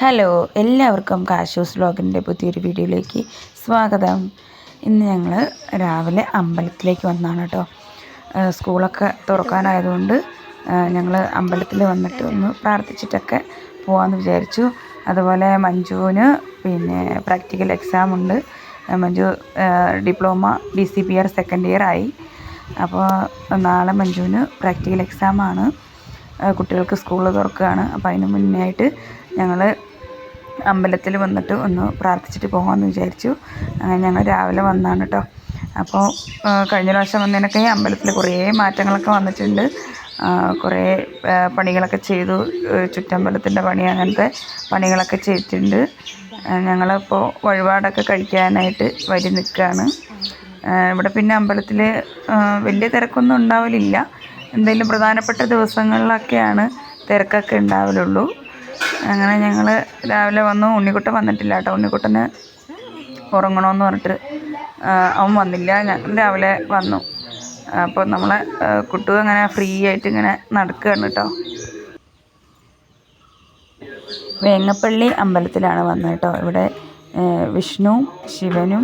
Hello എല്ലാവർക്കും കാശൂസ് വ്ലോഗിന്റെ പുതിയൊരു വീഡിയോയിലേക്ക് സ്വാഗതം. ഇന്ന് ഞങ്ങൾ രാവിലെ അമ്പലത്തിലേക്ക് വന്നതാണ് കേട്ടോ. സ്കൂളൊക്കെ തുറക്കാനായതുകൊണ്ട് ഞങ്ങൾ അമ്പലത്തിൽ വന്നിട്ട് ഒന്ന് പ്രാർത്ഥിച്ചിട്ടൊക്കെ പോകാമെന്ന് വിചാരിച്ചു. അതുപോലെ മഞ്ജുവിന് പിന്നെ പ്രാക്ടിക്കൽ എക്സാം ഉണ്ട്. Manju diploma D C P R second year ആയി. അപ്പോൾ നാളെ മഞ്ജുവിന് പ്രാക്ടിക്കൽ എക്സാമാണ് ഏഹ് കുട്ടികൾക്ക് സ്കൂൾ തുറക്കുകയാണ്. അപ്പോൾ അതിന് മുന്നേ ആയിട്ട് ഞങ്ങൾ അമ്പലത്തിൽ വന്നിട്ട് ഒന്ന് പ്രാർത്ഥിച്ചിട്ട് പോകാമെന്ന് വിചാരിച്ചു. അങ്ങനെ ഞങ്ങൾ രാവിലെ വന്നാണ് കേട്ടോ. അപ്പോൾ കഴിഞ്ഞ പ്രാവശ്യം വന്നതിനൊക്കെ അമ്പലത്തിൽ കുറേ മാറ്റങ്ങളൊക്കെ വന്നിട്ടുണ്ട്. കുറേ പണികളൊക്കെ ചെയ്തു. ചുറ്റമ്പലത്തിന്റെ പണി അങ്ങനത്തെ പണികളൊക്കെ ചെയ്തിട്ടുണ്ട്. ഞങ്ങളിപ്പോൾ വഴിപാടൊക്കെ കഴിക്കാനായിട്ട് വരി നിൽക്കുകയാണ്. ഇവിടെ പിന്നെ അമ്പലത്തിൽ വലിയ തിരക്കൊന്നും ഉണ്ടാവലില്ല. എന്തെങ്കിലും പ്രധാനപ്പെട്ട ദിവസങ്ങളിലൊക്കെയാണ് തിരക്കൊക്കെ ഉണ്ടാവലുള്ളൂ. അങ്ങനെ ഞങ്ങൾ രാവിലെ വന്നു. ഉണ്ണിക്കുട്ടൻ വന്നിട്ടില്ല കേട്ടോ. ഉണ്ണിക്കുട്ടന് ഉറങ്ങണമെന്ന് പറഞ്ഞിട്ട് അവൻ വന്നില്ല. ഞങ്ങൾ രാവിലെ വന്നു. അപ്പോൾ നമ്മളെ കുട്ടു അങ്ങനെ ഫ്രീ ആയിട്ട് ഇങ്ങനെ നടക്കുകയാണ് കേട്ടോ. വേങ്ങപ്പള്ളി അമ്പലത്തിലാണ് വന്നത് കേട്ടോ. ഇവിടെ വിഷ്ണുവും ശിവനും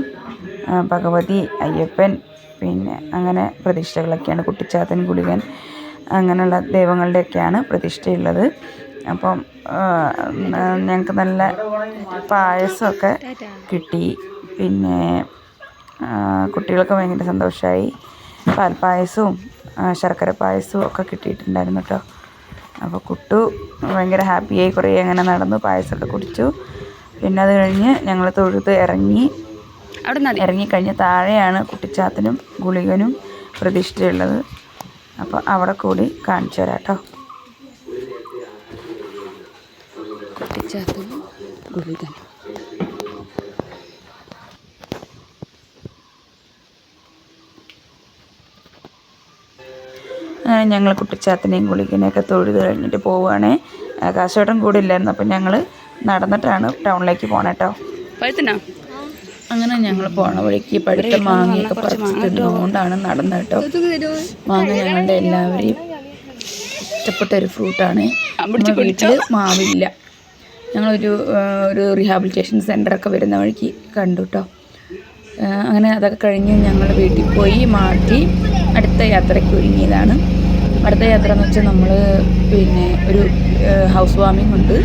ഭഗവതി അയ്യപ്പൻ പിന്നെ അങ്ങനെ പ്രതിഷ്ഠകളൊക്കെയാണ്. കുട്ടിച്ചാത്തൻ ഗുളികൻ അങ്ങനെയുള്ള ദൈവങ്ങളുടെയൊക്കെയാണ് പ്രതിഷ്ഠയുള്ളത്. അപ്പം ഞങ്ങൾക്ക് നല്ല പായസമൊക്കെ കിട്ടി. പിന്നെ കുട്ടികൾക്ക് ഭയങ്കര സന്തോഷമായി പാൽപ്പായസവും ശർക്കര പായസവും ഒക്കെ കിട്ടിയിട്ടുണ്ടായിരുന്നു കേട്ടോ. അപ്പോൾ കുട്ടു ഭയങ്കര ഹാപ്പിയായി കുറേ അങ്ങനെ നടന്നു പായസമൊക്കെ കുടിച്ചു. പിന്നെ അത് കഴിഞ്ഞ് ഞങ്ങൾ തൊഴുത് ഇറങ്ങി. അവിടെ ഇറങ്ങിക്കഴിഞ്ഞ് താഴെയാണ് കുട്ടിച്ചാത്തനും ഗുളികനും പ്രതിഷ്ഠയുള്ളത്. അപ്പോൾ അവിടെ കൂടി കാണിച്ചു തരാം കേട്ടോ. കുട്ടിച്ചാത്തനും ഗുളികൻ അങ്ങനെ ഞങ്ങൾ കുട്ടിച്ചാത്തനെയും ഗുളികനെയൊക്കെ തൊഴുത് കഴിഞ്ഞിട്ട് പോവുകയാണേ. കാശോട്ടം കൂടെ ഇല്ലായിരുന്നു. അപ്പം ഞങ്ങൾ നടന്നിട്ടാണ് ടൗണിലേക്ക് പോകണം കേട്ടോ പഴുത്തിനോ? അങ്ങനെ ഞങ്ങൾ പോണ വഴിക്ക് പഴുത്ത മാങ്ങയൊക്കെ പറിച്ചിട്ടുള്ളതുകൊണ്ടാണ് നടന്നത് കേട്ടോ മാങ്ങ ഞങ്ങളുടെ എല്ലാവരെയും ഇഷ്ടപ്പെട്ട ഒരു ഫ്രൂട്ടാണ്. വീട്ടിൽ മാവില്ല. ഞങ്ങളൊരു ഒരു റീഹാബിലിറ്റേഷൻ സെന്ററൊക്കെ വരുന്ന വഴിക്ക് കണ്ടു കേട്ടോ അങ്ങനെ അതൊക്കെ കഴിഞ്ഞ് ഞങ്ങൾ വീട്ടിൽ പോയി മാറ്റി അടുത്ത യാത്രയ്ക്ക് ഒരുങ്ങിയതാണ്. അടുത്ത യാത്ര എന്ന് വെച്ചാൽ നമ്മൾ പിന്നെ ഒരു ഹൗസ് വാമിംഗ് ഉണ്ട്.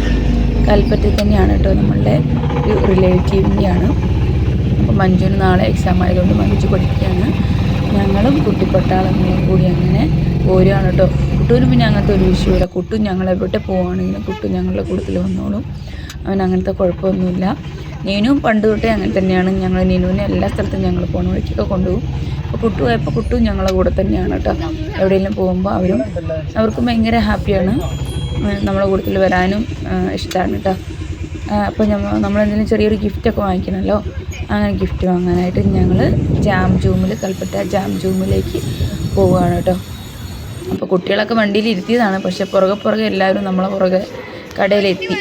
കൽപ്പറ്റയിൽ തന്നെയാണ് കേട്ടോ നമ്മളുടെ ഒരു റിലേറ്റീവിന്റെയാണ് അപ്പോൾ മഞ്ജുവിന് നാളെ എക്സാം ആയതുകൊണ്ട് മഞ്ജു പഠിക്കുകയാണ്. ഞങ്ങളും കുട്ടിപ്പട്ടാളങ്ങളും കൂടി അങ്ങനെ പോരുകയാണ് കേട്ടോ. കുട്ടൂന് പിന്നെ അങ്ങനത്തെ ഒരു വിഷയമില്ല കുട്ടു ഞങ്ങൾ എവിടെ പോവുകയാണെങ്കിലും കുട്ടു ഞങ്ങളുടെ കൂട്ടത്തിൽ വന്നോളും. അവൻ അങ്ങനത്തെ കുഴപ്പമൊന്നുമില്ല. നീനും പണ്ട് തൊട്ടേ അങ്ങനെ തന്നെയാണ്. ഞങ്ങൾ നീനുവിനെ എല്ലാ സ്ഥലത്തും ഞങ്ങൾ പോണ വഴിക്കൊക്കെ കൊണ്ടുപോകും. അപ്പോൾ കുട്ടു പോയപ്പോൾ കുട്ടു ഞങ്ങളുടെ കൂടെ തന്നെയാണ് കേട്ടോ. എവിടെയെങ്കിലും പോകുമ്പോൾ അവരും അവർക്കും ഭയങ്കര ഹാപ്പിയാണ് നമ്മളെ കൂട്ടത്തിൽ വരാനും ഇഷ്ടമാണ് കേട്ടോ. അപ്പോൾ നമ്മൾ നമ്മളെന്തെങ്കിലും ചെറിയൊരു ഗിഫ്റ്റൊക്കെ വാങ്ങിക്കണമല്ലോ അങ്ങനെ ഗിഫ്റ്റ് വാങ്ങാനായിട്ട് ഞങ്ങൾ ജാം ജൂമിൽ കൽപ്പറ്റ ജാം ജൂമിലേക്ക് പോവുകയാണ് കേട്ടോ. അപ്പോൾ കുട്ടികളൊക്കെ വണ്ടിയിൽ ഇരുത്തിയതാണ് പക്ഷേ പുറകെ പുറകെ എല്ലാവരും നമ്മളെ പുറകെ കടയിലെത്തി.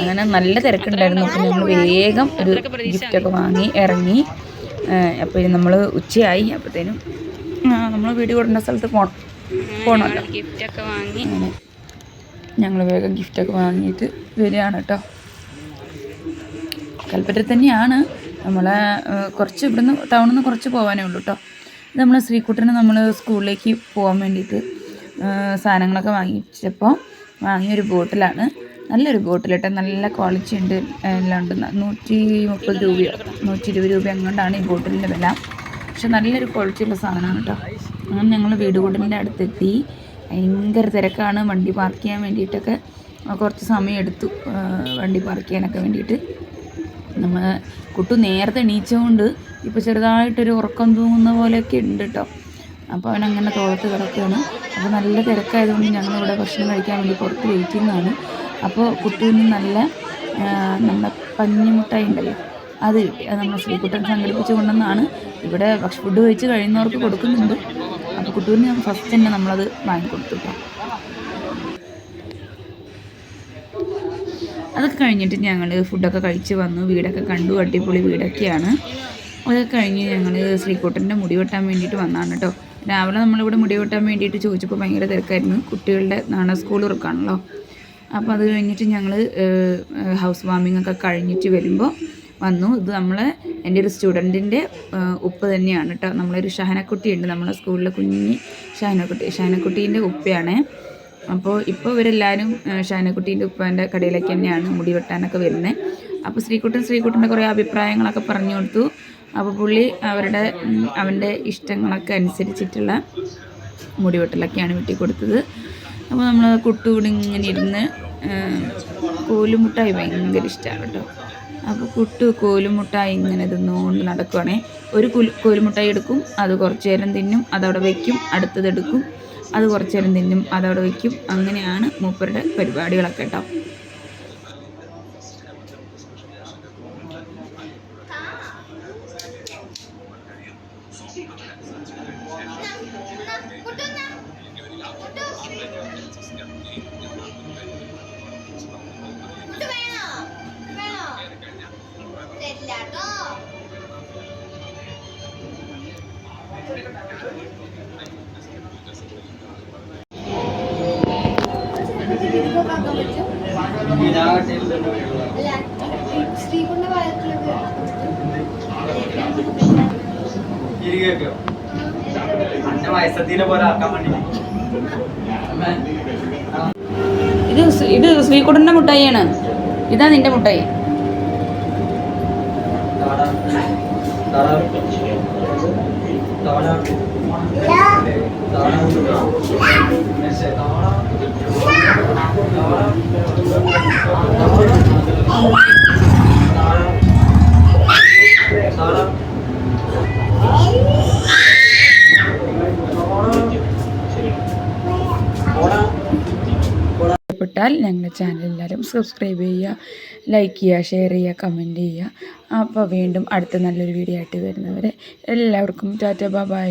അങ്ങനെ നല്ല തിരക്കുണ്ടായിരുന്നു. അപ്പോൾ നമ്മൾ വേഗം ഒരു ഗിഫ്റ്റൊക്കെ വാങ്ങി. ഇറങ്ങി. അപ്പോൾ ഇനി നമ്മൾ ഉച്ചയായി. അപ്പോഴത്തേനും നമ്മൾ വീട് കൊടുന്ന സ്ഥലത്ത് പോകണം പോകണമല്ലോ ഗിഫ്റ്റൊക്കെ വാങ്ങി. അങ്ങനെ. ഞങ്ങൾ വേഗം ഗിഫ്റ്റൊക്കെ വാങ്ങിയിട്ട് വരികയാണ് കേട്ടോ. കൽപ്പറ്റ തന്നെയാണ്. നമ്മളെ കുറച്ച് ഇവിടുന്ന് ടൗണിൽ നിന്ന് കുറച്ച് പോകാനേ ഉള്ളൂ കേട്ടോ. നമ്മൾ ശ്രീകുട്ടനെ നമ്മൾ സ്കൂളിലേക്ക് പോകാൻ വേണ്ടിയിട്ട് സാധനങ്ങളൊക്കെ വാങ്ങിച്ചപ്പോൾ വാങ്ങിയൊരു ബോട്ടിലാണ്. നല്ലൊരു ബോട്ടിൽ കേട്ടോ നല്ല ക്വാളിറ്റി ഉണ്ട്. എല്ലാം ഉണ്ട്. നൂറ്റി മുപ്പത് രൂപയോ നൂറ്റി ഇരുപത് രൂപ അങ്ങോട്ടാണ് ഈ ബോട്ടിലിന്റെ വില. പക്ഷെ നല്ലൊരു ക്വാളിറ്റി ഉള്ള സാധനമാണ് കേട്ടോ അങ്ങനെ ഞങ്ങൾ വീട് കൂടലിന്റെ അടുത്തെത്തി. ഭയങ്കര തിരക്കാണ്. വണ്ടി പാർക്ക് ചെയ്യാൻ വേണ്ടിയിട്ടൊക്കെ കുറച്ച് സമയം എടുത്തു. വണ്ടി പാർക്ക് ചെയ്യാനൊക്കെ വേണ്ടിയിട്ട്. നമ്മൾ കുട്ടു നേരത്തെ എണീച്ചുകൊണ്ട് ഇപ്പോൾ ചെറുതായിട്ടൊരു ഉറക്കം തൂങ്ങുന്ന പോലെയൊക്കെ ഉണ്ട് കേട്ടോ അപ്പോൾ അവൻ അങ്ങനെ തോളത്ത് കിടക്കുകയാണ്. അപ്പോൾ നല്ല തിരക്കായതുകൊണ്ട് ഞങ്ങളിവിടെ ഭക്ഷണം കഴിക്കാൻ വേണ്ടി പുറത്ത് വെയിറ്റ് ചെയ്യുന്നതാണ്. അപ്പോൾ കുട്ടീന് നല്ല നമ്മുടെ പഞ്ഞിമുട്ടായി ഉണ്ടല്ലോ അത് കിട്ടി. അത് നമ്മൾ ശ്രീകുട്ടൻ സംഘടിപ്പിച്ച് കൊണ്ടുവന്നാണ് ഇവിടെ ഫുഡ് കഴിച്ച് കഴിയുന്നവർക്ക് കൊടുക്കുന്നുണ്ട്. അപ്പോൾ കുട്ടുവിന് ഫസ്റ്റ് തന്നെ നമ്മളത് വാങ്ങിക്കൊടുത്തു അതൊക്കെ കഴിഞ്ഞിട്ട് ഞങ്ങൾ ഫുഡൊക്കെ കഴിച്ച് വന്നു. വീടൊക്കെ കണ്ടു. അടിപൊളി വീടൊക്കെയാണ്. അതൊക്കെ കഴിഞ്ഞ് ഞങ്ങൾ ശ്രീകുട്ടന്റെ മുടി വെട്ടാൻ വേണ്ടിയിട്ട് വന്നതാണ് കേട്ടോ രാവിലെ നമ്മളിവിടെ മുടി വെട്ടാൻ വേണ്ടിയിട്ട് ചോദിച്ചപ്പോൾ ഭയങ്കര തിരക്കായിരുന്നു. കുട്ടികളുടെ നാണ സ്കൂൾ തുറക്കാണല്ലോ. അപ്പോൾ അത് കഴിഞ്ഞിട്ട് ഞങ്ങൾ ഹൗസ് വാമിംഗ് ഒക്കെ കഴിഞ്ഞിട്ട് വരുമ്പോൾ വന്നു. ഇത് നമ്മൾ എന്റെ ഒരു സ്റ്റുഡന്റിന്റെ ഉപ്പ് തന്നെയാണ് കേട്ടോ നമ്മളൊരു ഷഹനക്കുട്ടിയുണ്ട്. നമ്മളെ സ്കൂളിലെ കുഞ്ഞി ഷഹനക്കുട്ടി ഷഹനക്കുട്ടീന്റെ ഉപ്പയാണ്. അപ്പോൾ ഇപ്പോൾ ഇവരെല്ലാവരും ഷഹനക്കുട്ടീന്റെ ഉപ്പേന്റെ കടയിലേക്ക് തന്നെയാണ് മുടി വെട്ടാനൊക്കെ വരുന്നത് അപ്പോൾ ശ്രീകുട്ടൻ ശ്രീകുട്ടന്റെ കുറേ അഭിപ്രായങ്ങളൊക്കെ പറഞ്ഞു കൊടുത്തു. അപ്പോൾ പുള്ളി അവരുടെ അവന്റെ ഇഷ്ടങ്ങളൊക്കെ അനുസരിച്ചിട്ടുള്ള മുടി വെട്ടലൊക്കെയാണ് വെട്ടി കൊടുത്തത് അപ്പോൾ നമ്മൾ കുട്ടു കുട്ടുകൂടി ഇങ്ങനെ ഇരുന്ന് കോലുമുട്ടായി ഭയങ്കര ഇഷ്ടമാണ് കേട്ടോ. അപ്പോൾ കുട്ടു കോലുമുട്ടായി ഇങ്ങനെ തിന്നുകൊണ്ട് നടക്കുവാണേ. ഒരു കുൽ കോലുമുട്ടായി എടുക്കും അത് കുറച്ച് നേരം തിന്നും അതവിടെ വയ്ക്കും അടുത്തത് എടുക്കും അത് കുറച്ച് നേരം തിന്നും അതവിടെ വയ്ക്കും അങ്ങനെയാണ് മൂപ്പരുടെ പരിപാടികളൊക്കെ കേട്ടോ. ശ്രീകുണ്ട ഇരിക്കോ അന്റെ വയസ്സത്തിനെ പോലെ ആക്കാൻ വേണ്ടി. ഇത് ഇത് ശ്രീകുട്ടന്റെ മുട്ടായിയാണ്. ഇതാ നിന്റെ മുട്ടായി. താടാ. ഇഷ്ടപ്പെട്ടാൽ ഞങ്ങളുടെ ചാനൽ എല്ലാവരും സബ്സ്ക്രൈബ് ചെയ്യുക ലൈക്ക് ചെയ്യുക ഷെയർ ചെയ്യുക കമന്റ് ചെയ്യുക. അപ്പോൾ വീണ്ടും അടുത്ത നല്ലൊരു വീഡിയോ ആയിട്ട് വരുന്നവരെ എല്ലാവർക്കും ടാറ്റ ബൈ